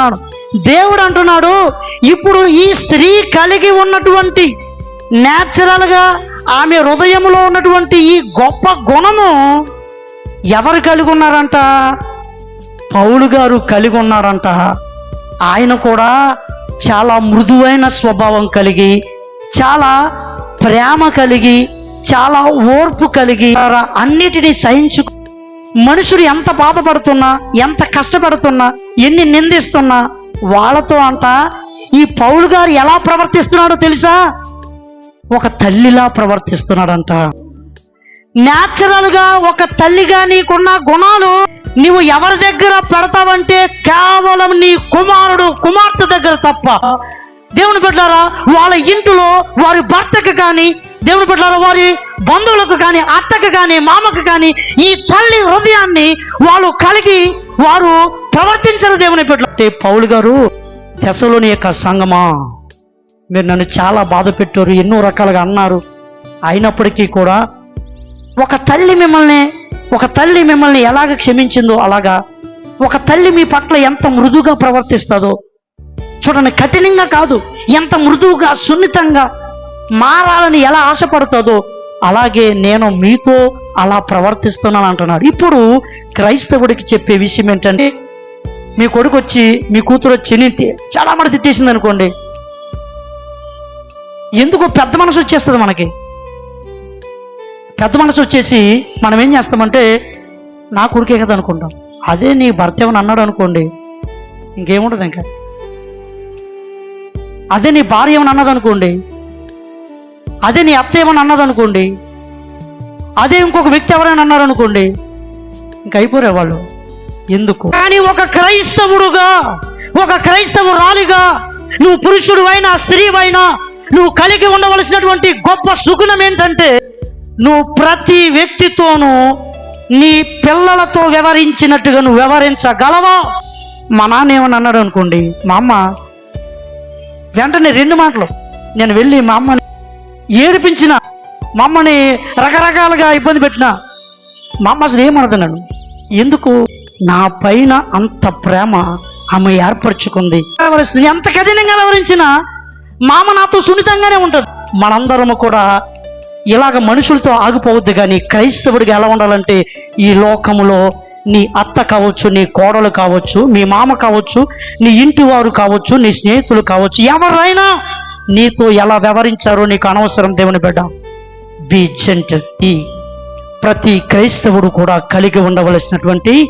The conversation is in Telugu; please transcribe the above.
అంటున్నాడు. దేవుడు అంటున్నాడు ఇప్పుడు ఈ స్త్రీ కలిగి ఉన్నటువంటి న్యాచురల్గా ఆమె హృదయంలో ఉన్నటువంటి ఈ గొప్ప గుణము ఎవరు కలిగి ఉన్నారంట? పౌలు గారు కలిగి ఉన్నారంట. ఆయన కూడా చాలా మృదువైన స్వభావం కలిగి చాలా ప్రేమ కలిగి చాలా ఓర్పు కలిగి అన్నిటినీ సహించుకు మనుషులు ఎంత బాధపడుతున్నా ఎంత కష్టపడుతున్నా ఎన్ని నిందిస్తున్నా వాళ్ళతో అంట ఈ పౌలు గారు ఎలా ప్రవర్తిస్తున్నాడో తెలుసా? ఒక తల్లిలా ప్రవర్తిస్తున్నాడంట. న్యాచురల్గా ఒక తల్లిగా నీకున్న గుణాలు నీవు ఎవరి దగ్గర పెడతావంటే కేవలం నీ కుమారుడు కుమార్తె దగ్గర తప్ప. దేవుని బిడ్డారా వాళ్ళ ఇంటిలో వారి భర్తకు కానీ దేవుని బిడ్డారా వారి బంధువులకు కానీ అత్తకు కానీ మామకు కానీ ఈ తల్లి హృదయాన్ని వాళ్ళు కలిగి వారు ప్రవర్తించరు దేవుని బిడ్డ పౌలు గారు దశలోని యొక్క సంగమా మీరు నన్ను చాలా బాధ పెట్టారు ఎన్నో రకాలుగా అన్నారు. అయినప్పటికీ కూడా ఒక తల్లి మిమ్మల్ని ఒక తల్లి మిమ్మల్ని ఎలాగ క్షమించిందో అలాగా ఒక తల్లి మీ పట్ల ఎంత మృదువుగా ప్రవర్తిస్తుందో చూడండి కఠినంగా కాదు ఎంత మృదువుగా సున్నితంగా మారాలని ఎలా ఆశపడుతుందో అలాగే నేను మీతో అలా ప్రవర్తిస్తున్నాను అంటున్నాడు. ఇప్పుడు క్రైస్తవుడికి చెప్పే విషయం ఏంటంటే మీ కొడుకు వచ్చి మీ కూతురు వచ్చి నేను తి- చాలా మాట తిట్టేసింది అనుకోండి. ఎందుకు పెద్ద మనసు వచ్చేస్తుంది మనకి? పెద్ద మనసు వచ్చేసి మనం ఏం చేస్తామంటే నా కొడుకే కదా అనుకుంటాం. అదే నీ భర్త ఏమని అన్నాడు అనుకోండి ఇంకేముండదు ఇంకా? అదే నీ భార్య ఏమని అన్నది అనుకోండి అదే నీ అత్త ఏమని అన్నదనుకోండి. అదే ఇంకొక వ్యక్తి ఎవరైనా అన్నారు అనుకోండి ఇంక అయిపోరే వాళ్ళు. ఎందుకు? కానీ ఒక క్రైస్తవుడుగా ఒక క్రైస్తవురాలిగా నువ్వు పురుషుడు అయినా స్త్రీ అయినా నువ్వు కలిగి ఉండవలసినటువంటి గొప్ప సుగుణం ఏంటంటే నువ్వు ప్రతి వ్యక్తితోనూ నీ పిల్లలతో వ్యవహరించినట్టుగా నువ్వు వ్యవహరించగలవా? మా నాన్న ఏమని అన్నాడు అనుకోండి మా అమ్మ వెంటనే రెండు మాటలు. నేను వెళ్ళి మా అమ్మని ఏడిపించిన మమ్మల్ని రకరకాలుగా ఇబ్బంది పెట్టిన మా అమ్మ అసలు ఏమనదన్నాడు? ఎందుకు? నా పైన అంత ప్రేమ ఆమె ఏర్పరచుకుంది. వ్యవహరిస్తుంది. ఎంత కఠినంగా వ్యవహరించినా మామ నాతో సున్నితంగానే ఉంటుంది మనందరము కూడా ఇలాగ మనుషులతో ఆగిపోవద్దు కానీ క్రైస్తవుడిగా ఎలా ఉండాలంటే ఈ లోకములో నీ అత్త కావచ్చు నీ కోడలు కావచ్చు మీ మామ కావచ్చు నీ ఇంటి వారు కావచ్చు నీ స్నేహితులు కావచ్చు ఎవరైనా నీతో ఎలా వ్యవహరించారో నీకు అనవసరం దేవుని బిడ్డ. బి జెంట్ ఈ ప్రతి క్రైస్తవుడు కూడా కలిగి ఉండవలసినటువంటి